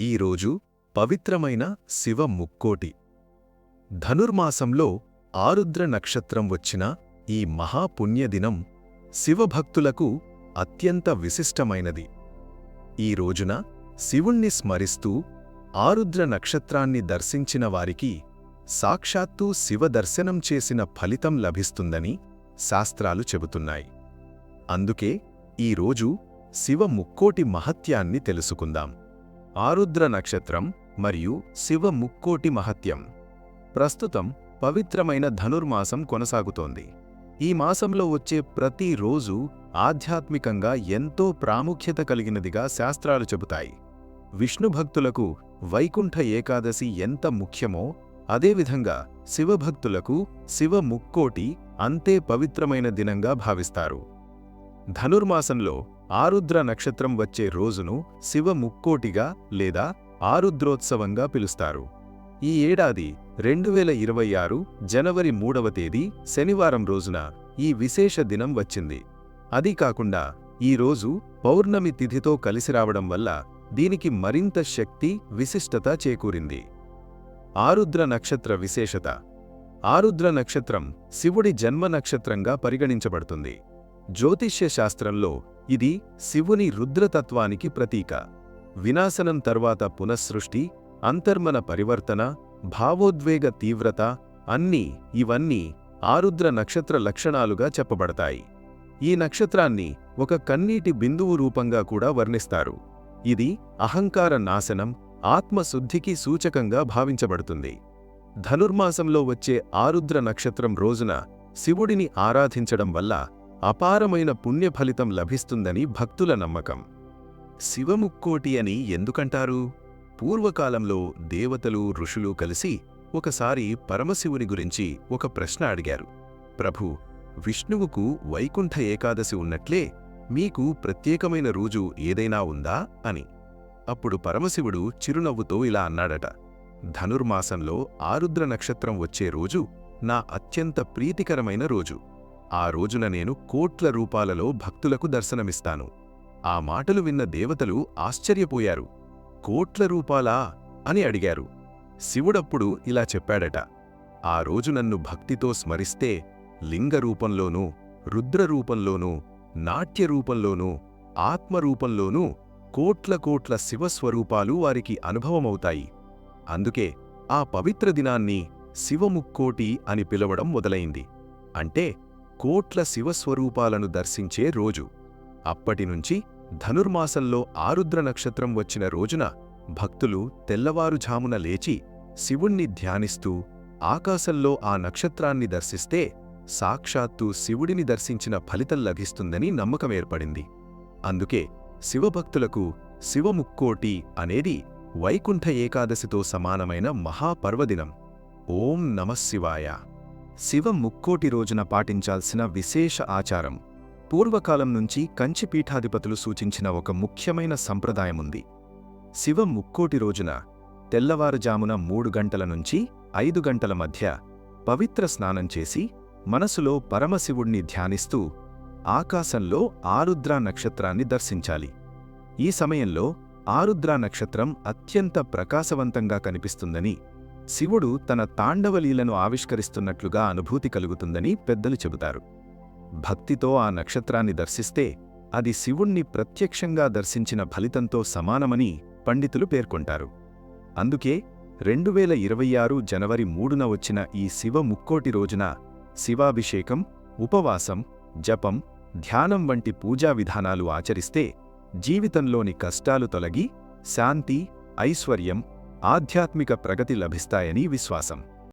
ఈరోజు పవిత్రమైన శివ ముక్కోటి. ధనుర్మాసంలో ఆరుద్ర నక్షత్రం వచ్చిన ఈ మహాపుణ్యదినం శివభక్తులకు అత్యంత విశిష్టమైనది. ఈ రోజున శివుణ్ణి స్మరిస్తూ ఆరుద్ర నక్షత్రాన్ని దర్శించిన వారికి సాక్షాత్తూ శివదర్శనం చేసిన ఫలితం లభిస్తుందని శాస్త్రాలు చెబుతున్నాయి. అందుకే ఈరోజు శివ ముక్కోటి మహత్యాన్ని తెలుసుకుందాం. ఆరుద్ర నక్షత్రం మరియు శివ ముక్కోటి మహత్యం. ప్రస్తుతం పవిత్రమైన ధనుర్మాసం కొనసాగుతోంది. ఈ మాసంలో వచ్చే ప్రతి రోజు ఆధ్యాత్మికంగా ఎంతో ప్రాముఖ్యత కలిగినదిగా శాస్త్రాలు చెబుతాయి. విష్ణు భక్తులకు వైకుంఠ ఏకాదశి ఎంత ముఖ్యమో అదేవిధంగా శివభక్తులకు శివ ముక్కోటి అంతే పవిత్రమైన దినంగా భావిస్తారు. ధనుర్మాసంలో ఆరుద్ర నక్షత్రం వచ్చే రోజును శివ ముక్కోటిగా లేదా ఆరుద్రోత్సవంగా పిలుస్తారు. ఈ ఏడాది రెండు వేల ఇరవై ఆరు జనవరి మూడవ తేదీ శనివారం రోజున ఈ విశేష దినం వచ్చింది. అది కాకుండా ఈ రోజు పౌర్ణమి తిథితో కలిసి రావడం వల్ల దీనికి మరింత శక్తి విశిష్టత చేకూరింది. ఆరుద్ర నక్షత్ర విశేషత. ఆరుద్ర నక్షత్రం శివుడి జన్మ నక్షత్రంగా పరిగణించబడుతుంది. జ్యోతిష్య శాస్త్రంలో ఇది శివుని రుద్రతత్వానికి ప్రతీక. వినాశనం తర్వాత పునఃసృష్టి అంతర్మన పరివర్తన భావోద్వేగ తీవ్రత అన్నీ ఇవన్నీ ఆరుద్ర నక్షత్ర లక్షణాలుగా చెప్పబడతాయి. ఈ నక్షత్రాన్ని ఒక కన్నీటి బిందువు రూపంగా కూడా వర్ణిస్తారు. ఇది అహంకార నాశనం ఆత్మశుద్ధికి సూచకంగా భావించబడుతుంది. ధనుర్మాసంలో వచ్చే ఆరుద్ర నక్షత్రం రోజున శివుడిని ఆరాధించడం వల్ల అపారమైన పుణ్యఫలితం లభిస్తుందని భక్తుల నమ్మకం. శివముక్కోటి అని ఎందుకంటారు? పూర్వకాలంలో దేవతలు ఋషులు కలిసి ఒకసారి పరమశివుని గురించి ఒక ప్రశ్న అడిగారు. ప్రభు విష్ణువుకు వైకుంఠ ఏకాదశి ఉన్నట్లే మీకు ప్రత్యేకమైన రోజు ఏదైనా ఉందా? అని. అప్పుడు పరమశివుడు చిరునవ్వుతో ఇలా అన్నాడట ధనుర్మాసంలో ఆరుద్ర నక్షత్రం వచ్చే రోజు నా అత్యంత ప్రీతికరమైన రోజు. ఆ రోజున నేను కోట్ల రూపాలలో భక్తులకు దర్శనమిస్తాను. ఆ మాటలు విన్న దేవతలు ఆశ్చర్యపోయారు. కోట్ల రూపాలా? అని అడిగారు. శివుడప్పుడు ఇలా చెప్పాడట. ఆ రోజు నన్ను భక్తితో స్మరిస్తే లింగరూపంలోనూ రుద్రరూపంలోనూ నాట్యరూపంలోనూ ఆత్మరూపంలోనూ కోట్ల కోట్ల శివస్వరూపాలు వారికి అనుభవమవుతాయి. అందుకే ఆ పవిత్ర దినాన్ని శివముక్కోటి అని పిలవడం మొదలైంది. అంటే కోట్ల శివస్వరూపాలను దర్శించే రోజు. అప్పటినుంచి ధనుర్మాసంలో ఆరుద్ర నక్షత్రం వచ్చిన రోజున భక్తులు తెల్లవారుఝామున లేచి శివుణ్ణి ధ్యానిస్తూ ఆకాశంలో ఆ నక్షత్రాన్ని దర్శిస్తే సాక్షాత్తు శివుడిని దర్శించిన ఫలితం లభిస్తుందని నమ్మకమేర్పడింది అందుకే శివభక్తులకు శివముక్కోటి అనేది వైకుంఠ ఏకాదశితో సమానమైన మహాపర్వదినం. ఓం నమశివాయ శివ ముక్కోటి రోజున పాటించాల్సిన విశేష ఆచారం. పూర్వకాలం నుంచి కంచి పీఠాధిపతులు సూచించిన ఒక ముఖ్యమైన సంప్రదాయముంది. శివ ముక్కోటి రోజున తెల్లవారుజామున మూడు గంటల నుంచి ఐదు గంటల మధ్య పవిత్ర స్నానం చేసి మనసులో పరమశివుణ్ణి ధ్యానిస్తూ ఆకాశంలో ఆరుద్రా నక్షత్రాన్ని దర్శించాలి. ఈ సమయంలో ఆరుద్రా నక్షత్రం అత్యంత ప్రకాశవంతంగా కనిపిస్తుందని శివుడు తన తాండవలీలను ఆవిష్కరిస్తున్నట్లుగా అనుభూతి కలుగుతుందని పెద్దలు చెబుతారు. భక్తితో ఆ నక్షత్రాన్ని దర్శిస్తే అది శివుణ్ణి ప్రత్యక్షంగా దర్శించిన ఫలితంతో సమానమని పండితులు పేర్కొంటారు. అందుకే రెండు వేల ఇరవై ఆరు జనవరి మూడున వచ్చిన ఈ శివ ముక్కోటి రోజున శివాభిషేకం ఉపవాసం జపం ధ్యానం వంటి పూజా విధానాలు ఆచరిస్తే జీవితంలోని కష్టాలు తొలగి శాంతి ఐశ్వర్యం ఆధ్యాత్మిక ప్రగతి లభిస్తాయని విశ్వాసం.